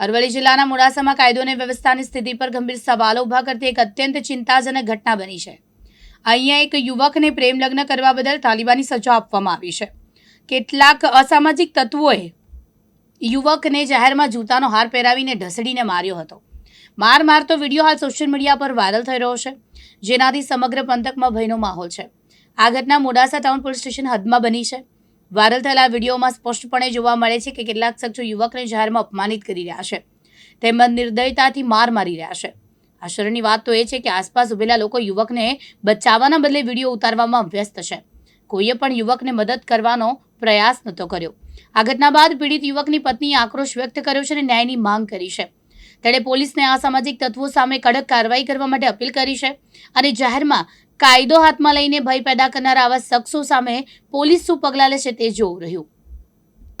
અરવલ્લી જિલ્લાના મોડાસામાં કાયદો અને વ્યવસ્થાની સ્થિતિ પર ગંભીર સવાલો ઊભા કરતી એક અત્યંત ચિંતાજનક ઘટના બની છે. અહીંયા એક યુવકને પ્રેમ લગ્ન કરવા બદલ તાલિબાની સજા આપવામાં આવી છે. કેટલાક અસામાજિક તત્વોએ યુવકને જાહેરમાં જૂતાનો હાર પહેરાવીને ઢસડીને માર્યો હતો. માર મારતો વીડિયો હાલ સોશિયલ મીડિયા પર વાયરલ થઈ રહ્યો છે. જેનાથી સમગ્ર પંથકમાં ભયનો માહોલ છે. આ ઘટના મોડાસા ટાઉન પોલીસ સ્ટેશન હદમાં બની છે. વાયરલ થયેલા વિડીયોમાં સ્પષ્ટપણે જોવા મળે છે કે કેટલાક શખ્સો યુવકને જાહેરમાં અપમાનિત કરી રહ્યા છે. તેમજ નિર્દયતાથી માર મારી રહ્યા છે. આશ્ચર્યની વાત તો એ છે કે આસપાસ ઉભેલા લોકો યુવકને બચાવવાના બદલે વીડિયો ઉતારવામાં વ્યસ્ત છે. કોઈએ પણ યુવકને મદદ કરવાનો પ્રયાસ નહોતો કર્યો. આ ઘટના બાદ પીડિત યુવકની પત્નીએ આક્રોશ વ્યક્ત કર્યો છે અને ન્યાયની માંગ કરી છે. તેણે પોલીસને આ સામાજિક તત્વો સામે કડક કાર્યવાહી કરવા માટે અપીલ કરી છે અને જાહેરમાં કાયદો હાથમાં લઈને ભય પેદા કરનાર આવા શખ્સો સામે પોલીસ શું પગલાં લેશે તે જોવું રહ્યું.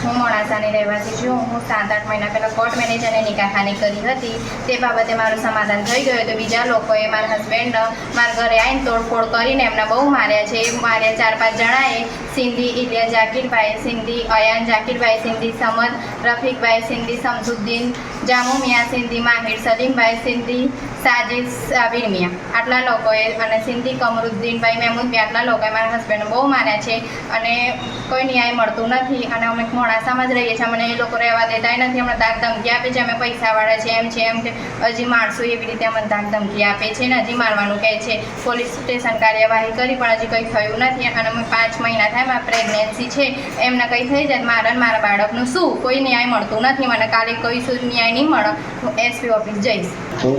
હું મોડાસાની રહેવાસી છું. હું સાત, આઠ મહિના પહેલાં કોર્ટ મેનેજરને નિકાહખાની કરી હતી. તે બાબતે મારું સમાધાન થઈ ગયું તો બીજા લોકોએ મારા હસબન્ડ મારા ઘરે આવીને તોડફોડ કરીને એમને બહુ માર્યા છે. માર્યા ચાર, પાંચ જણાએ. સિંધી ઇલિયા જાકીરભાઈ, સિંધી અયાન જાકીરભાઈ, સિંધી સમદ રફીકભાઈ, સિંધી સમસુદ્દીન જામુ, મિયા સિંધી, માહિર, સલીમભાઈ સિંધી, સાજિદ, સાબીર મિયા. આટલા લોકોએ અને સિંધી કમરુદ્દીનભાઈ મહેમૂદભાઈ આટલા લોકોએ મારા હસબન્ડને બહુ માર્યા છે અને કોઈ ન્યાય મળતું નથી અને અમે મોડાસામાં જ રહીએ છીએ. અમને એ લોકો રહેવા દેતા નથી. અમને દાગ ધમકી આપે છે. અમે પૈસાવાળા છે એમ છે એમ છે. હજી માણસો એવી રીતે અમને દાગ ધમકી આપે છે ને હજી મારવાનું કહે છે. પોલીસ સ્ટેશન કાર્યવાહી કરી, પણ હજી કંઈ થયું નથી. અને અમે પાંચ મહિના થાય મારા પ્રેગ્નન્સી છે. એમને કંઈ થઈ જાય મારા મારા બાળકનું શું? કોઈ ન્યાય મળતું નથી. મને કાલે કોઈ શું ન્યાય નહીં મળે. હું એસપી ઓફિસ જઈશ. હું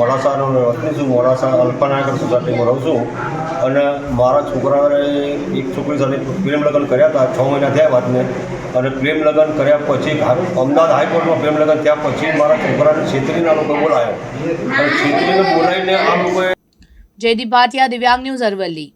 મોડાસાનો વતની છું. મોડાસા અલ્પનાગર સોસાયટીમાં રહું છું. અને મારા છોકરાએ એક છોકરી સાથે પ્રેમ લગ્ન કર્યા હતા છ મહિના થયા વાતને અને પ્રેમ લગ્ન કર્યા પછી અમદાવાદ હાઈકોર્ટમાં પ્રેમ લગ્ન થયા પછી મારા છોકરાને છેતરીના લોકો બોલાયો અને છેતરીને બોલાવીને આ લોકોએ જયદીપ ભાટિયા દિવ્યાંગ ન્યૂઝ અરવલ્લી.